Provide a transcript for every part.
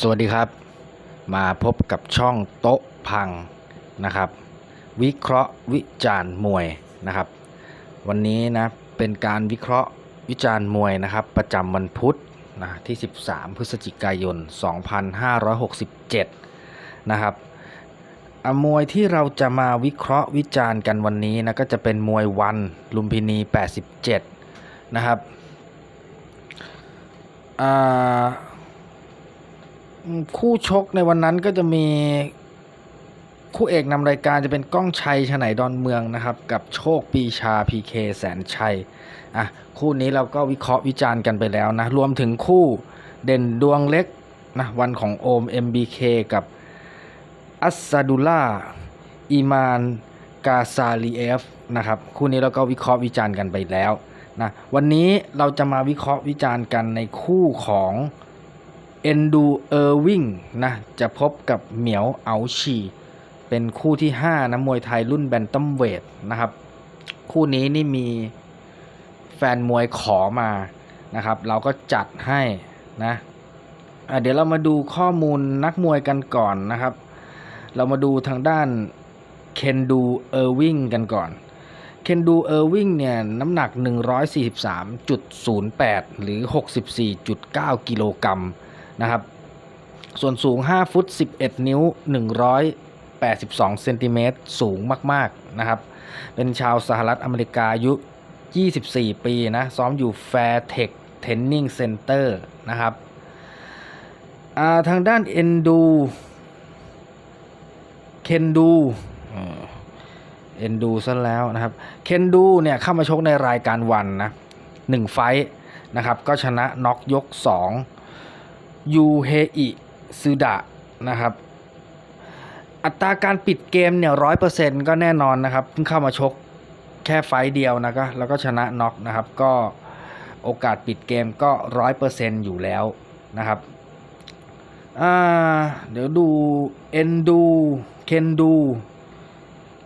สวัสดีครับ มาพบกับช่องโต๊ะพังนะครับ วิเคราะห์วิจารณ์มวยนะครับ วันนี้นะเป็นการวิเคราะห์วิจารณ์มวยนะครับ ประจำวันพุธนะที่ 13 พฤศจิกายน 2567 นะครับอะมวยที่เราจะมาวิเคราะห์วิจารณ์กันวันนี้นะก็จะเป็นมวยวันลุมพินี 87 นะครับอ่า คู่ชกในวันนั้นก็จะมีคู่เอกนำรายการจะเป็นก้องชัยฉไนดอนเมืองนะครับ กับโชคปีชาพีเคแสนชัยอะคู่นี้เราก็วิเคราะห์วิจารณ์กันไปแล้วนะ รวมถึงคู่เด่นดวงเล็กนะวันของโอม MBK กับอัสซาดุล่าอีมานกาซาลีเอฟนะครับคู่นี้เราก็วิเคราะห์วิจารณ์กันไปแล้วนะวันนี้เราจะมาวิเคราะห์วิจารณ์กันในคู่ของ เอนดูเออร์วิงนะจะพบกับเหมียวเอาชีเป็นคู่ที่ 5นะมวยไทยรุ่นแบนตัมเวทนะครับ คู่นี้นี่มีแฟนมวยขอมานะครับ เราก็จัดให้นะะเดี๋ยวเรามาดูข้อมูลนักมวยกันก่อนนะครับ เรามาดูทางด้านเคนดูเออร์วิงกันก่อนเคนดูเออร์วิงเนี่ยน้ำหนัก 143.08 หรือ 64.9 กิโลกรัม นะครับ ส่วนสูง 5 ฟุต 11 นิ้ว 182 เซนติเมตรสูงมาก ๆ นะครับ เป็นชาวสหรัฐอเมริกาอายุ 24 ปีนะ ซ้อมอยู่ Fairtech Training Center นะครับทางด้านเอนดูเคนดูเอนดูซะแล้วนะครับ เคนดูเนี่ยเข้ามาชกในรายการวันนะหนึ่งไฟท์นะครับ ก็ชนะน็อกยก2 ยูเฮอิซึดะนะครับ อัตราการปิดเกมเนี่ยร้อยเปอร์เซ็นก็แน่นอนนะครับ เพิ่งเข้ามาชกแค่ไฟเดียวนะก็แล้วก็ชนะน็อกนะครับ ก็โอกาสปิดเกมก็ร้อยเปอร์เซ็นอยู่แล้วนะครับเดี๋ยวดูเอนดูเคนดู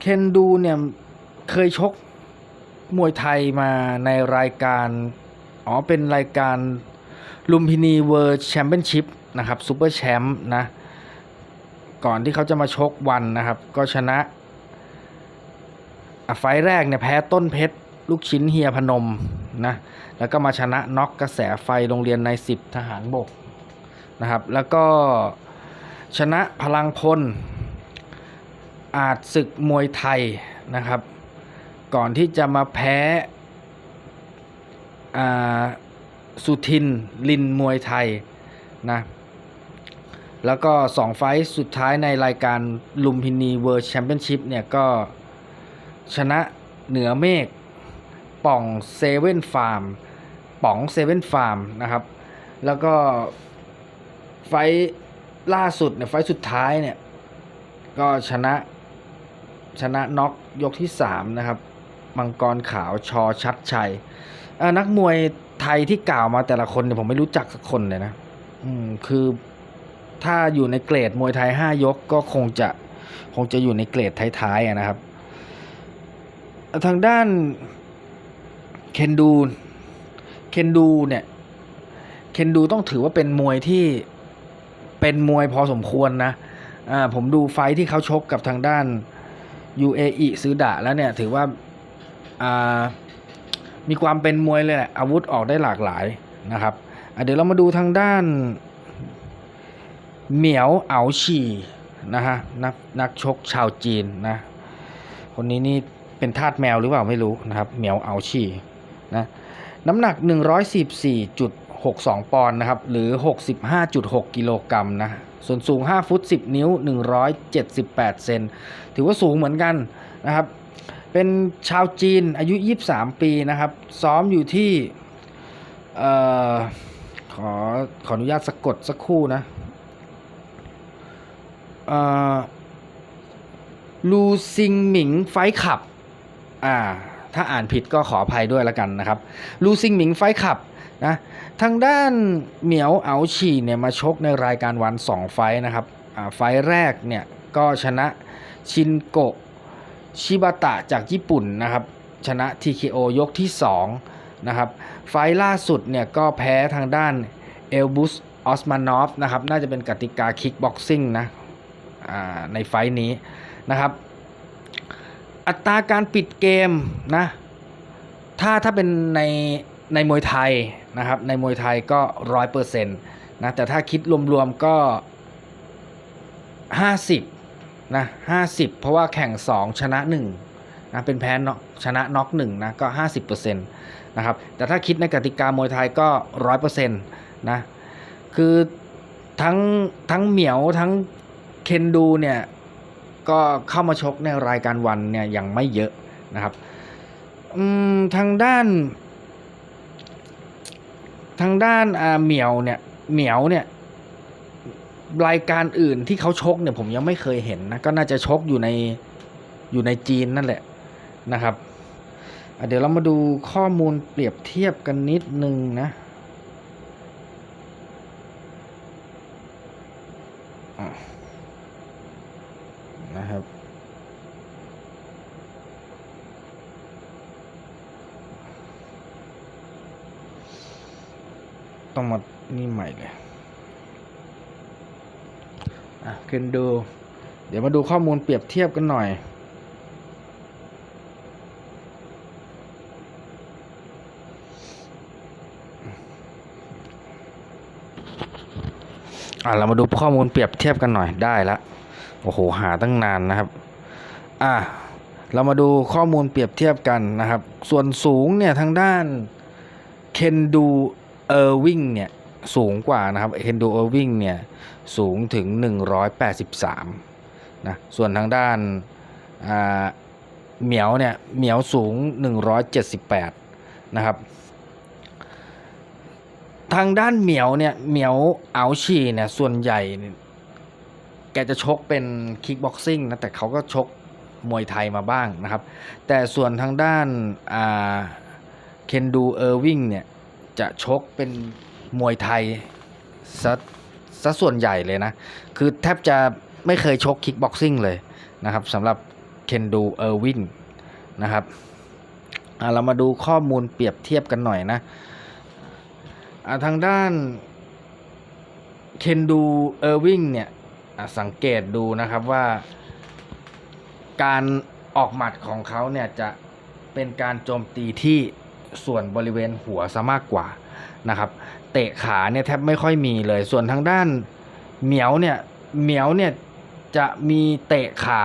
เคนดูเนี่ยเคยชกมวยไทยมาในรายการ อ๋อ เป็นรายการ ลุมพินีเวิร์แชมเปี้ยนชิพนะครับซูเปอร์แชมป์นะก่อนที่เขาจะมาชกวันนะครับ ก็ชนะไฟแรกเนี่ยแพ้ต้นเพชร ลูกชิ้นเฮียพนมนะแล้วก็มาชนะน็อกกระแสไฟโรงเรียนในสิบทหารบกนะครับ แล้วก็ชนะพลังพล อาจศึกมวยไทยนะครับ ก่อนที่จะมาแพ้อ่า สุทิน ลินมวยไทยนะแล้วก็สองไฟต์สุดท้ายในรายการลุมพินีเวิร์แชมเปี้ยนชิพเนี่ยก็ชนะเหนือเมฆป่องเซเว่นฟาร์มป๋องเซเว่นฟาร์มนะครับ แล้วก็ไฟล่าสุดเนี่ยไฟสุดท้ายเนี่ย ก็ชนะชนะน็อกยกที่ 3 นะครับ มังกรขาวชอชัดชัยนักมวย ไทยที่กล่าวมาแต่ละคนเนี่ยผมไม่รู้จักสักคนเลยนะอืมคือถ้าอยู่ในเกรดมวยไทยห้ายกก็คงจะคงจะอยู่ในเกรดท้ายๆนะครับ ทางด้านเคนดูเคนดูเนี่ยเคนดูต้องถือว่าเป็นมวยที่เป็นมวยพอสมควรนะอ่าผมดูไฟท์ที่เขาชกกับทางด้าน UAE ซื้อดะแล้วเนี่ยถือว่าอ่า มีความเป็นมวยเลยแหละอาวุธออกได้หลากหลายนะครับเดี๋ยวเรามาดูทางด้าน เหมียวเอาฉี่นะฮะนักนักชกชาวจีนนะคนนี้นี่เป็นทาสแมวหรือเปล่าไม่รู้นะครับ เหมียวเอาฉี่นะน้ำหนัก 114.62 ปอนด์นะครับหรือ 65.6 กิโลกรัมนะส่วนสูง 5 ฟุต 10 นิ้ว 178 เซนถือว่าสูงเหมือนกันนะครับ เป็นชาวจีนอายุ 23 ปีนะครับ ซ้อมอยู่ที่ออขอขออนุญาตสะกดสักครู่นะเอ่อลูซิงหมิงไฟขับ อ่า ถ้าอ่านผิดก็ขออภัยด้วยละกันนะครับ ลูซิงหมิงไฟขับนะ ทางด้านเหมียวเอาฉีเนี่ยมาชกในรายการวัน 2 ไฟนะครับ ไฟแรกเนี่ยก็ชนะชินโกะ ชิบาตะจากญี่ปุ่นนะครับ ชนะ TKO ยกที่ 2 นะครับ ไฟล์ล่าสุดเนี่ยก็แพ้ทางด้านเอลบุสออสมานอฟนะครับ น่าจะเป็นกติกาคิกบ็อกซิ่งนะในไฟท์นี้นะครับ อัตราการปิดเกมนะ ถ้าถ้าเป็นในในมวยไทยนะครับ ในมวยไทยก็ร้อยเปอร์เซ็นต์นะ แต่ถ้าคิดรวมๆก็ห้าสิบ นะห้าสิบเพราะว่าแข่งสองชนะหนึ่งนะเป็นแพ้นชนะน็อกหนึ่งนะก็ห้าสิบเปอร์เซ็นต์นะครับแต่ถ้าคิดในกติกามวยไทยก็ร้อยเปอร์เซ็นต์นะคือทั้งทั้งเหมียวทั้งเคนดูเนี่ยก็เข้ามาชกในรายการวันเนี่ยยังไม่เยอะนะครับอืมทางด้าน ทางด้านอ่าเหมียวเนี่ยเหมียวเนี่ย รายการอื่นที่เขาชกเนี่ยผมยังไม่เคยเห็นนะก็น่าจะชกอยู่ในอยู่ในจีนนั่นแหละนะครับเดี๋ยวเรามาดูข้อมูลเปรียบเทียบกันนิดนึงนะอะนะครับต้องมานี่ใหม่เลย อะขึ้นดู เดี๋ยวมาดูข้อมูลเปรียบเทียบกันหน่อย อะเรามาดูข้อมูลเปรียบเทียบกันหน่อยได้ละโอ้โหหาตั้งนานนะครับ อะเรามาดูข้อมูลเปรียบเทียบกันนะครับ ส่วนสูงเนี่ยทางด้านเคนดูเออร์วิงเนี่ย สูงกว่านะครับเคนดูเออร์วิงเนี่ยสูงถึง 183นะส่วนทางด้านอ่าเหมียวเนี่ยเหมียวสูง 178นะครับทางด้านเหมียวเนี่ยเหมียวเอาชีเนี่ยส่วนใหญ่เนี่ยแกจะชกเป็นคิกบ็อกซิ่งนะแต่เขาก็ชกมวยไทยมาบ้างนะครับ แต่ส่วนทางด้านอ่าเคนดูเออร์วิงเนี่ยจะชกเป็น มวยไทยซะซะส่วนใหญ่เลยนะ คือแทบจะไม่เคยชกคิกบ็อกซิ่งเลยนะครับสำหรับเคนดูเออร์วิงนะครับเรามาดูข้อมูลเปรียบเทียบกันหน่อยนะทางด้านเคนดูเออร์วิงเนี่ยสังเกตดูนะครับว่า การออกหมัดของเขาเนี่ยจะเป็นการโจมตีที่ส่วนบริเวณหัวซะมากกว่านะครับ เตะขาเนี่ยแทบไม่ค่อยมีเลย ส่วนทางด้านเหมียวเนี่ยเหมียวเนี่ยจะมีเตะขา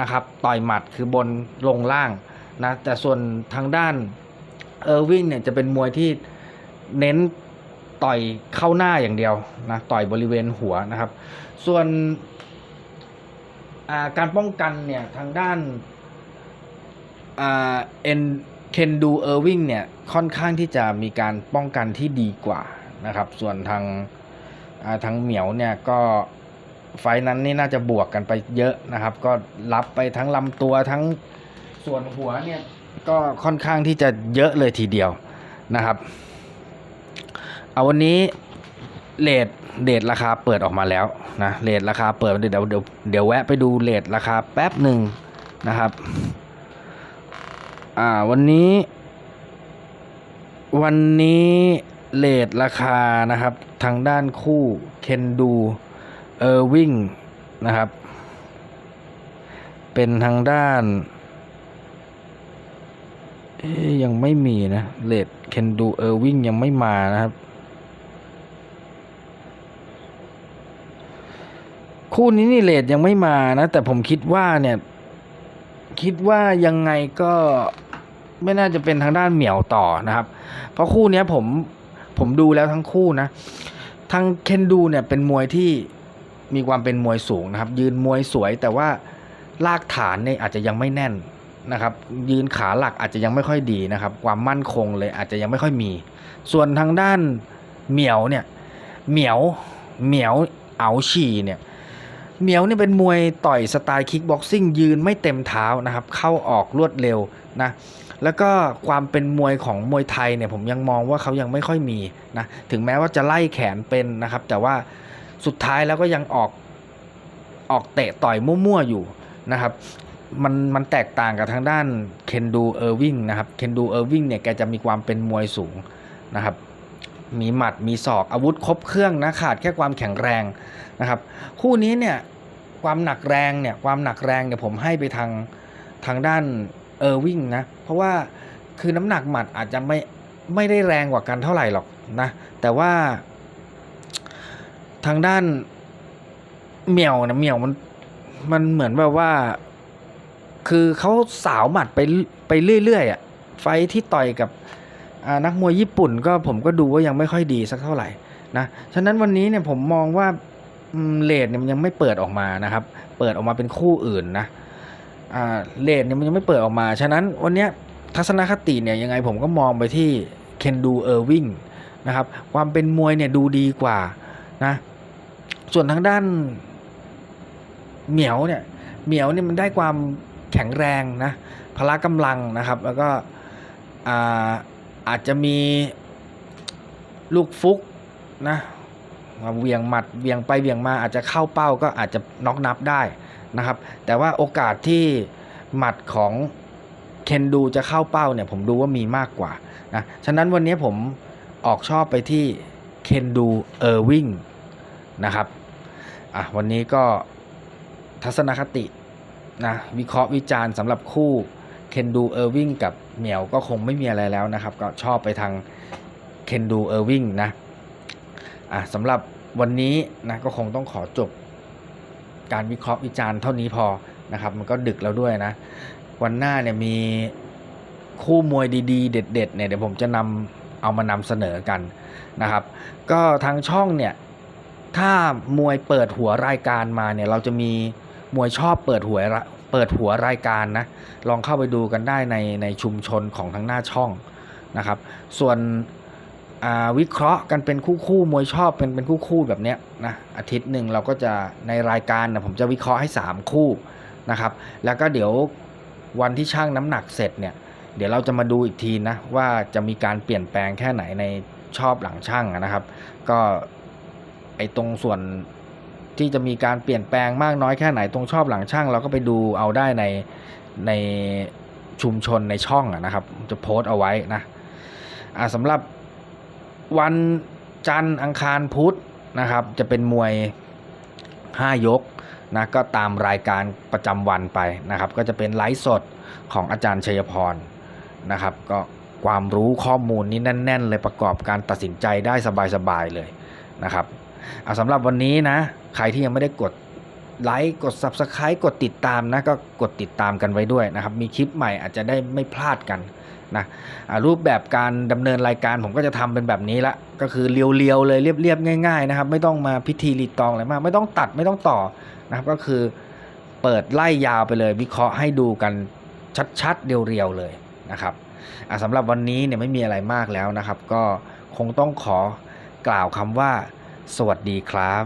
นะครับต่อยหมัดคือบนลงล่างนะแต่ส่วนทางด้านเออร์วิงเนี่ยจะเป็นมวยที่เน้นต่อยเข้าหน้าอย่างเดียวนะต่อยบริเวณหัวนะครับ ส่วนาการป้องกันเนี่ยทางด้านเอ็น เคนดูเออร์วิงเนี่ยค่อนข้างที่จะมีการป้องกันที่ดีกว่านะครับ ส่วนทางทางเหมียวเนี่ยก็ไฟนั้นนี่น่าจะบวกกันไปเยอะนะครับ ก็รับไปทั้งลำตัวทั้งส่วนหัวเนี่ยก็ค่อนข้างที่จะเยอะเลยทีเดียวนะครับ เอาวันนี้เลทเลทราคาเปิดออกมาแล้วนะเลทราคาเปิดเดี๋ยวเดี๋ยวเดี๋ยวแวะไปดูเลทราคาแป๊บหนึ่งนะครับ อ่าวันนี้ วันนี้เลทราคานะครับ ทางด้านคู่เคนดูเออร์วิงนะครับ เป็นทางด้านยยังไม่มีนะเลดเคนดูเออร์วิงยังไม่มานะครับ คู่นี้นี่เลดยังไม่มานะ แต่ผมคิดว่าเนี่ย คิดว่ายังไงก็ ไม่น่าจะเป็นทางด้านเหมียวต่อนะครับ เพราะคู่นี้ผมผมดูแล้วทั้งคู่นะ ทางเคนดูเนี่ยเป็นมวยที่มีความเป็นมวยสูงนะครับ ยืนมวยสวยแต่ว่าลากฐานเนี่ยอาจจะยังไม่แน่นนะครับ ยืนขาหลักอาจจะยังไม่ค่อยดีนะครับ ความมั่นคงเลยอาจจะยังไม่ค่อยมี ส่วนทางด้านเหมียวเนี่ยเหมียวเหมียวเอาฉี่เนี่ย เหมียวเนี่ยเป็นมวยต่อยสไตล์คิกบ็อกซิ่งยืนไม่เต็มเท้านะครับ เข้าออกรวดเร็วนะแล้วก็ความเป็นมวยของมวยไทยเนี่ยผมยังมองว่าเขายังไม่ค่อยมีนะถึงแม้ว่าจะไล่แขนเป็นนะครับ แต่ว่าสุดท้ายแล้วก็ยังออกออกเตะต่อยมั่วๆอยู่นะครับมันมันแตกต่างกับทางด้านเคนดูเออร์วิงนะครับเคนดูเออร์วิงเนี่ยแกจะมีความเป็นมวยสูงนะครับ มีหมัดมีศอกอาวุธครบเครื่องนะขาดแค่ความแข็งแรงนะครับคู่นี้เนี่ยความหนักแรงเนี่ยความหนักแรงเนี่ยผมให้ไปทางทางด้านเออร์วิงนะเพราะว่าคือน้ำหนักหมัดอาจจะไม่ไม่ได้แรงกว่ากันเท่าไหร่หรอกนะแต่ว่า ทางด้านเหมียวนะเหมียวมันมันเหมือนแบบว่า คือเขาสาวหมัดไปไปเรื่อยๆอะไฟที่ต่อยกับ นักมวยญี่ปุ่นก็ผมก็ดูว่ายังไม่ค่อยดีสักเท่าไหร่นะฉะนั้นวันนี้เนี่ยผมมองว่าเลทเนี่ยมันยังไม่เปิดออกมานะครับ เปิดออกมาเป็นคู่อื่นนะเลทเนี่ยมันยังไม่เปิดออกมา ฉะนั้นวันนี้ทัศนคติเนี่ยยังไงผมก็มองไปที่เคนดูเออร์วิงนะครับ ความเป็นมวยเนี่ยดูดีกว่านะส่วนทางด้านเหมียวเนี่ยเหมียวเนี่ยมันได้ความแข็งแรงนะพละกำลังนะครับ แล้วก็อา อาจจะมีลูกฟุกนะมาเวียงหมัดเวียงไปเวียงมาอาจจะเข้าเป้าก็อาจจะน็อกนับได้นะครับ แต่ว่าโอกาสที่หมัดของเคนดูจะเข้าเป้าเนี่ยผมดูว่ามีมากกว่านะฉะนั้นวันนี้ผมออกชอบไปที่เคนดูเออร์วิงนะครับอะวันนี้ก็ทัศนคตินะวิเคราะห์วิจารณ์สำหรับคู่ เคนดูเออร์วิงกับเหมียวก็คงไม่มีอะไรแล้วนะครับ ก็ชอบไปทางเคนดูเออร์วิงนะอะสำหรับวันนี้นะก็คงต้องขอจบการวิเคราะห์วิจารณ์เท่านี้พอนะครับ มันก็ดึกแล้วด้วยนะ วันหน้าเนี่ยมีคู่มวยดีๆ เด็ด ๆ เนี่ยเดี๋ยวผมจะนำเอามานำเสนอกันนะครับ ก็ทางช่องเนี่ยถ้ามวยเปิดหัวรายการมาเนี่ยเราจะมีมวยชอบเปิดหัว เปิดหัวรายการนะลองเข้าไปดูกันได้ในในชุมชนของทางหน้าช่องนะครับ ส่วนวิเคราะห์กันเป็นคู่คู่มวยชอบเป็นเป็นคู่คู่แบบเนี้ยนะอาทิตย์หนึ่งเราก็จะในรายการนะผมจะวิเคราะห์ให้ 3 คู่นะครับ แล้วก็เดี๋ยววันที่ช่างน้ำหนักเสร็จเนี่ยเดี๋ยวเราจะมาดูอีกทีนะว่าจะมีการเปลี่ยนแปลงแค่ไหนในชอบหลังช่างนะครับ ก็ไอตรงส่วน ที่จะมีการเปลี่ยนแปลงมากน้อยแค่ไหนตรงชอบหลังช่าง เราก็ไปดูเอาได้ในในชุมชนในช่องนะครับ จะโพสต์เอาไว้นะอ่าสำหรับวันจันทร์อังคารพุธนะครับ จะเป็นมวย 5 ยกนะก็ตามรายการประจำวันไปนะครับ ก็จะเป็นไลฟ์สดของอาจารย์ชัยพรนะครับ ก็ความรู้ข้อมูลนี้แน่น ๆ เลยประกอบการตัดสินใจได้สบาย ๆ เลยนะครับอะสำหรับวันนี้นะ ใครที่ยังไม่ได้กดไลค์กด Subscribe กดติดตามนะก็กดติดตามกันไว้ด้วยนะครับ มีคลิปใหม่อาจจะได้ไม่พลาดกันนะรูปแบบการดำเนินรายการผมก็จะทำเป็นแบบนี้ละก็คือเรียวๆเลยเรียบๆง่าย ๆ นะครับ ไม่ต้องมาพิธีรีตองอะไรมากไม่ต้องตัดไม่ต้องต่อนะครับ ก็คือเปิดไล่ยาวไปเลย วิเคราะห์ให้ดูกันชัดๆเรียวๆเลยนะครับสำหรับวันนี้เนี่ยไม่มีอะไรมากแล้วนะครับ ก็คงต้องขอกล่าวคำว่า สวัสดีครับ